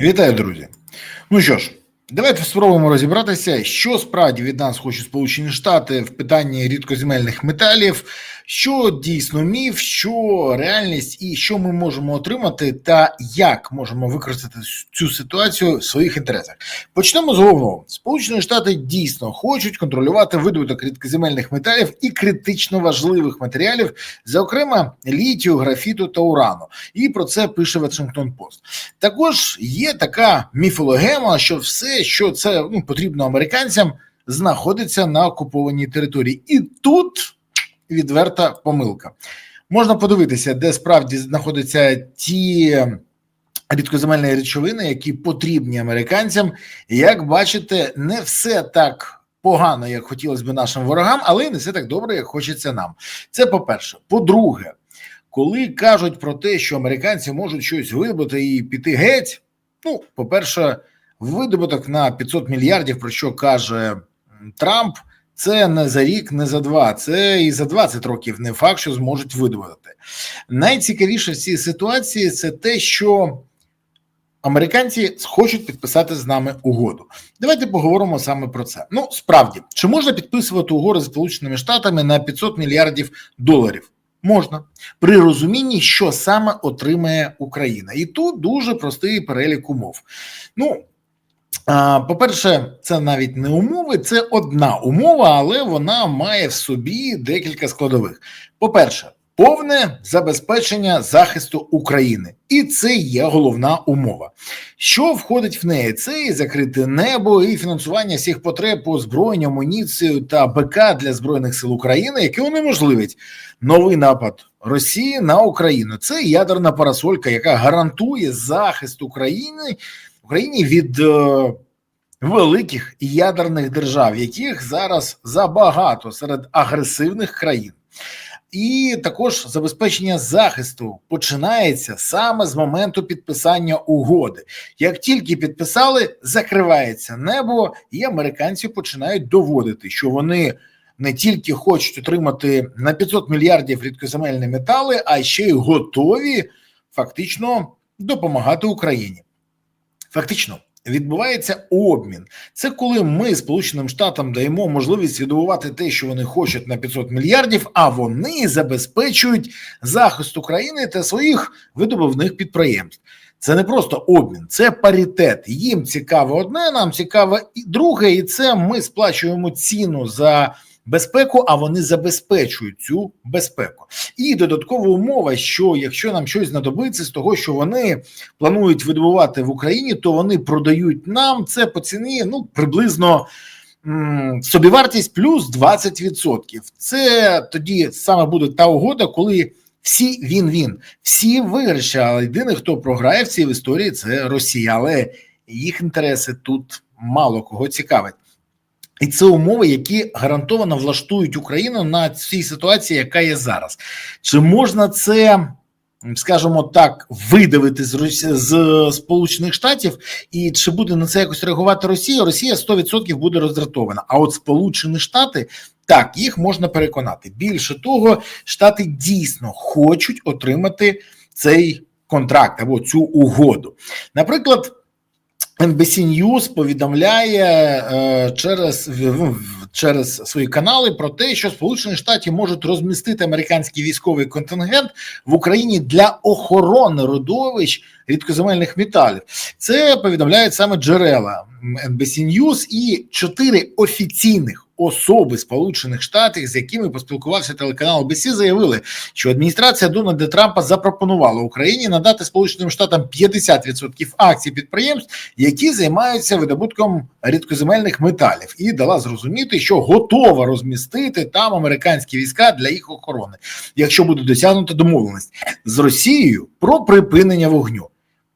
Вітаю, друзі. Ну що ж, давайте спробуємо розібратися, що справді від нас хочуть Сполучені Штати в питанні рідкоземельних металів, що дійсно міф, що реальність, і що ми можемо отримати, та як можемо використати цю ситуацію в своїх інтересах. Почнемо з головного: Сполучені Штати дійсно хочуть контролювати видобуток рідкоземельних металів і критично важливих матеріалів, зокрема літію, графіту та урану. І про це пише Вашингтон Пост. Також є така міфологема, що все, що це ну, потрібно американцям, знаходиться на окупованій території, і тут відверта помилка. Можна подивитися, де справді знаходяться ті рідкоземельні речовини, які потрібні американцям. Як бачите, не все так погано, як хотілося б нашим ворогам, але не все так добре, як хочеться нам. Це по-перше. По-друге, коли кажуть про те, що американці можуть щось видобути і піти геть, ну, по-перше, видобуток на 500 мільярдів, про що каже Трамп. Це не за рік, не за два, це і за 20 років не факт, що зможуть видобувати. Найцікавіше в цій ситуації це те, що американці хочуть підписати з нами угоду. Давайте поговоримо саме про це. Ну, справді, чи можна підписувати угоди з Сполученими Штатами на 500 мільярдів доларів? Можна при розумінні, що саме отримає Україна, і тут дуже простий перелік умов. Ну по-перше, це навіть не умови, це одна умова, але вона має в собі декілька складових. По-перше, повне забезпечення захисту України, і це є головна умова. Що входить в неї? Це і закрите небо, і фінансування всіх потреб по озброєнню, амуніцію та БК для збройних сил України, яке унеможливить новий напад Росії на Україну. Це ядерна парасолька, яка гарантує захист України. Україні від е, великих ядерних держав, яких зараз забагато серед агресивних країн. І також забезпечення захисту починається саме з моменту підписання угоди. Як тільки підписали, закривається небо, і американці починають доводити, що вони не тільки хочуть отримати на 500 мільярдів рідкоземельні метали, а ще й готові фактично допомагати Україні. Фактично відбувається обмін. Це коли ми Сполученим Штатам даємо можливість відбувати те, що вони хочуть на 500 мільярдів, а вони забезпечують захист України та своїх видобувних підприємств. Це не просто обмін, це паритет. Їм цікаво одне, нам цікаво і друге, і це ми сплачуємо ціну за безпеку, а вони забезпечують цю безпеку. І додаткова умова, що якщо нам щось знадобиться з того, що вони планують видобувати в Україні, то вони продають нам це по ціні ну приблизно. Собівартість плюс 20%. Це тоді саме буде та угода, коли всі він-він, всі виграші, але єдиний, хто програє в цій історії, це Росія. Але їх інтереси тут мало кого цікавить. І це умови, які гарантовано влаштують Україну на цій ситуації, яка є зараз. Чи можна це, скажімо так, видавити з з Сполучених Штатів, і чи буде на це якось реагувати Росія? Росія 100% буде роздратована. А от Сполучені Штати так їх можна переконати. Більше того, штати дійсно хочуть отримати цей контракт або цю угоду. Наприклад. NBC News повідомляє е, через через свої канали про те, що Сполучені Штати можуть розмістити американський військовий контингент в Україні для охорони родовищ рідкоземельних металів. Це повідомляють саме джерела NBC News і чотири офіційних особи Сполучених Штатів, з якими поспілкувався телеканал BBC, заявили, що адміністрація Дональда Трампа запропонувала Україні надати Сполученим Штатам 50% акцій підприємств, які займаються видобутком рідкоземельних металів, і дала зрозуміти, що готова розмістити там американські війська для їх охорони, якщо буде досягнута домовленість з Росією про припинення вогню.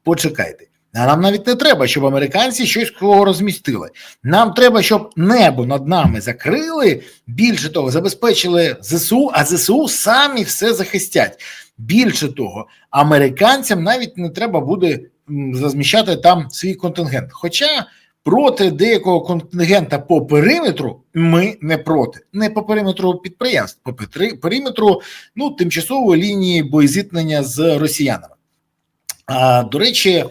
Почекайте. А нам навіть не треба, щоб американці щось кого розмістили. Нам треба, щоб небо над нами закрили. Більше того, забезпечили ЗСУ, а ЗСУ самі все захистять. Більше того, американцям навіть не треба буде розміщати там свій контингент. Хоча проти деякого контингента по периметру ми не проти, не по периметру підприємств, по периметру ну тимчасової лінії боєзіткнення з росіянами. А, До речі.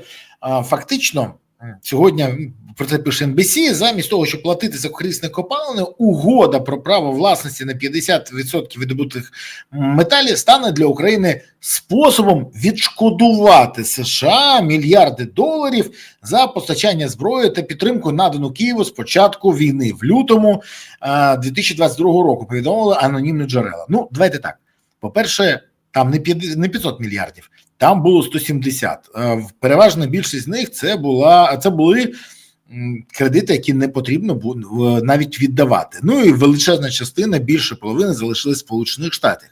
Фактично сьогодні про це пише NBC, замість того, щоб платити за корисне копалини, угода про право власності на 50% видобутих металів стане для України способом відшкодувати США мільярди доларів за постачання зброї та підтримку надану Києву з початку війни в лютому е, 2022 року. Повідомили анонімні джерела. Ну, давайте так. По-перше, там не 50 не 500 мільярдів, там було 170. Е, Переважна більшість з них це була це були кредити, які не потрібно було навіть віддавати. Ну і величезна частина, більше половини, залишилась в Сполучених Штатах.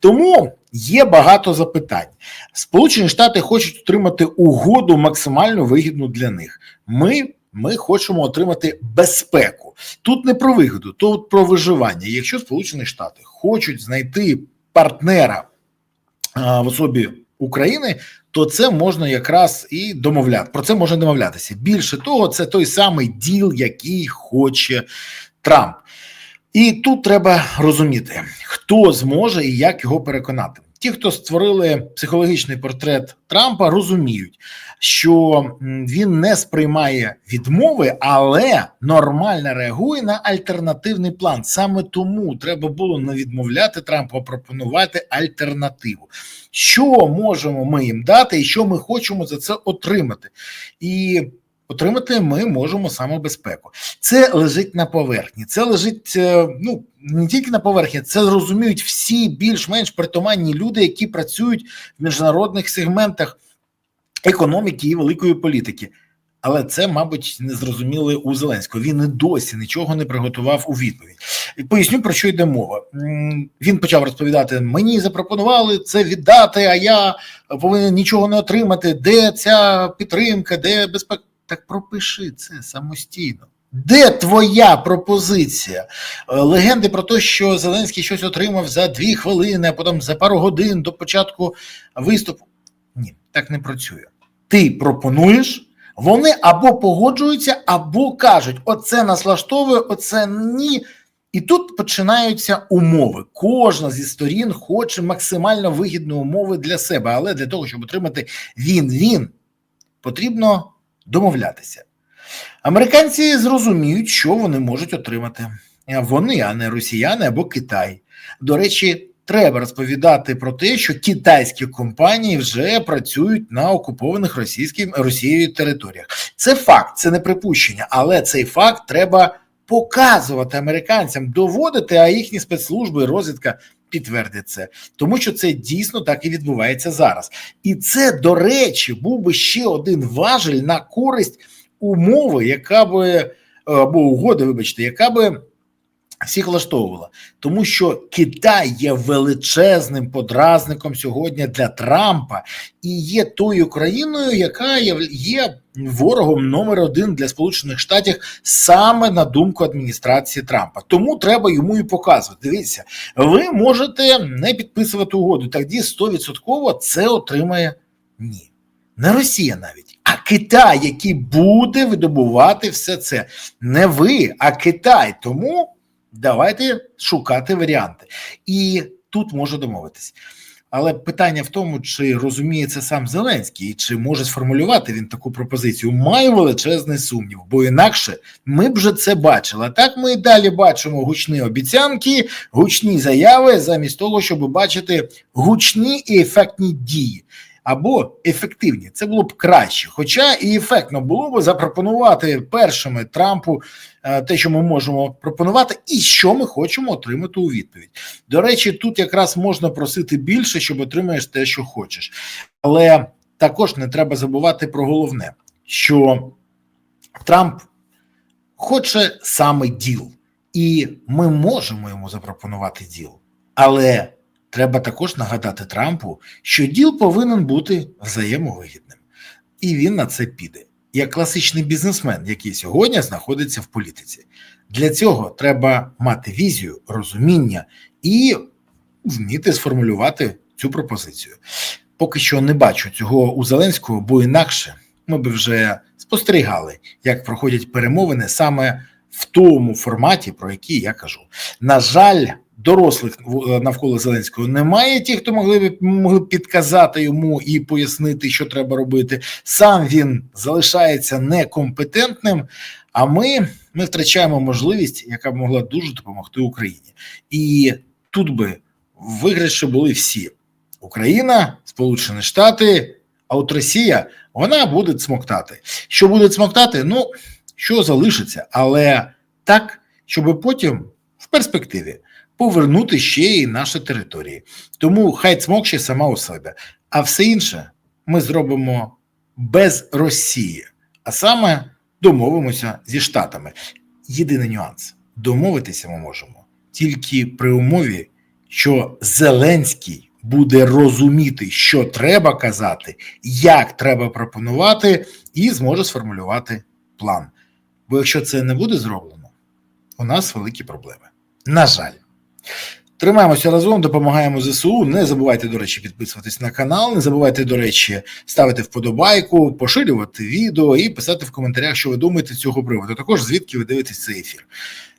Тому є багато запитань. Сполучені Штати хочуть отримати угоду максимально вигідну для них. Ми. Ми хочемо отримати безпеку. Тут не про вигоду, тут про виживання. Якщо Сполучені Штати хочуть знайти партнера в особі України, то це можна якраз і домовляти. Про це можна домовлятися. Більше того, це той самий діл, який хоче Трамп. І тут треба розуміти, хто зможе і як його переконати. Ті, хто створили психологічний портрет Трампа, розуміють, що він не сприймає відмови, але нормально реагує на альтернативний план. Саме тому треба було не відмовляти Трампу, а пропонувати альтернативу. Що можемо ми їм дати, і що ми хочемо за це отримати? І отримати ми можемо саме безпеку. Це лежить на поверхні. Це лежить е, ну не тільки на поверхні, це розуміють всі більш-менш притаманні люди, які працюють в міжнародних сегментах економіки і великої політики. Але це, мабуть, не зрозуміли у Зеленського. Він і досі нічого не приготував у відповідь. Поясню про що йде мова. Він почав розповідати: мені запропонували це віддати, а я повинен нічого не отримати. Де ця підтримка, де безпека? Так пропиши це самостійно. Де твоя пропозиція? Е, Легенди про те, що Зеленський щось отримав за дві хвилини, а потім за пару годин до початку виступу. Ні, так не працює. Ти пропонуєш, вони або погоджуються, або кажуть: оце нас влаштовує, оце ні. І тут починаються умови. Кожна зі сторін хоче максимально вигідні умови для себе, але для того, щоб отримати він-він, потрібно домовлятися. Американці зрозуміють, що вони можуть отримати. Вони, а не росіяни або Китай. До речі, треба розповідати про те, що китайські компанії вже працюють на окупованих російським Росією територіях. Це факт, це не припущення, але цей факт треба показувати американцям, доводити, а їхні спецслужби розвідка підтвердить це, тому що це дійсно так і відбувається зараз. І це, до речі, був би ще один важель на користь умови, яка би або угоди, вибачте, яка би всіх влаштовувала, тому що Китай є величезним подразником сьогодні для Трампа і є тою країною, яка є, ворогом номер один для Сполучених Штатів саме на думку адміністрації Трампа. Тому треба йому і показувати. Дивіться, ви можете не підписувати угоду. Тоді 100% це отримає ні, не Росія навіть. А Китай, який буде видобувати все це, не ви, а Китай. Тому давайте шукати варіанти. І тут може домовитись. Але питання в тому, чи розуміє це сам Зеленський, чи може сформулювати він таку пропозицію. Маю величезний сумнів, бо інакше ми б вже це бачили. Так ми і далі бачимо гучні обіцянки, гучні заяви, замість того, щоб бачити гучні і ефектні дії або ефективні. Це було б краще. Хоча і ефектно було б запропонувати першими Трампу е, те, що ми можемо пропонувати, і що ми хочемо отримати у відповідь. До речі, тут якраз можна просити більше, щоб отримаєш те, що хочеш. Але також не треба забувати про головне, що Трамп хоче саме діл, і ми можемо йому запропонувати діл. Але треба також нагадати Трампу, що діл повинен бути взаємовигідним, і він на це піде. Як класичний бізнесмен, який сьогодні знаходиться в політиці. Для цього треба мати візію, розуміння і вміти сформулювати цю пропозицію. Поки що не бачу цього у Зеленського, бо інакше ми б вже спостерігали, як проходять перемовини саме в тому форматі, про який я кажу. На жаль, дорослих в- навколо Зеленського немає. Ті, хто могли б могли підказати йому і пояснити, що треба робити. Сам він залишається некомпетентним. А ми, ми втрачаємо можливість, яка б могла дуже допомогти Україні. І тут би виграші були всі: Україна, Сполучені Штати, а от Росія вона буде цмоктати. Що буде цмоктати? Ну що залишиться, але так, щоб потім в перспективі повернути ще й наші території. Тому хай цмокче сама у себе. А все інше ми зробимо без Росії, а саме домовимося зі Штатами. Єдиний нюанс: домовитися ми можемо тільки при умові, що Зеленський буде розуміти, що треба казати, як треба пропонувати, і зможе сформулювати план. Бо якщо це не буде зроблено, у нас великі проблеми. На жаль. Тримаємося разом, допомагаємо ЗСУ. Не забувайте, до речі, підписуватись на канал. Не забувайте, до речі, ставити вподобайку, поширювати відео і писати в коментарях, що ви думаєте з цього приводу. Також звідки ви дивитесь цей ефір.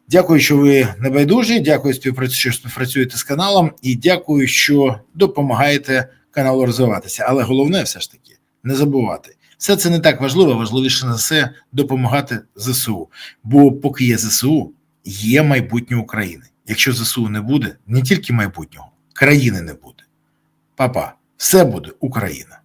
Дякую, що ви небайдужі. Дякую, що співпрацюєте з каналом, і дякую, що допомагаєте каналу розвиватися. Але головне, все ж таки, не забувати. Все це не так важливо, важливіше за все допомагати ЗСУ. Бо поки є ЗСУ, є майбутнє України. Якщо ЗСУ не буде, не тільки майбутнього, країни не буде. Папа, все буде Україна.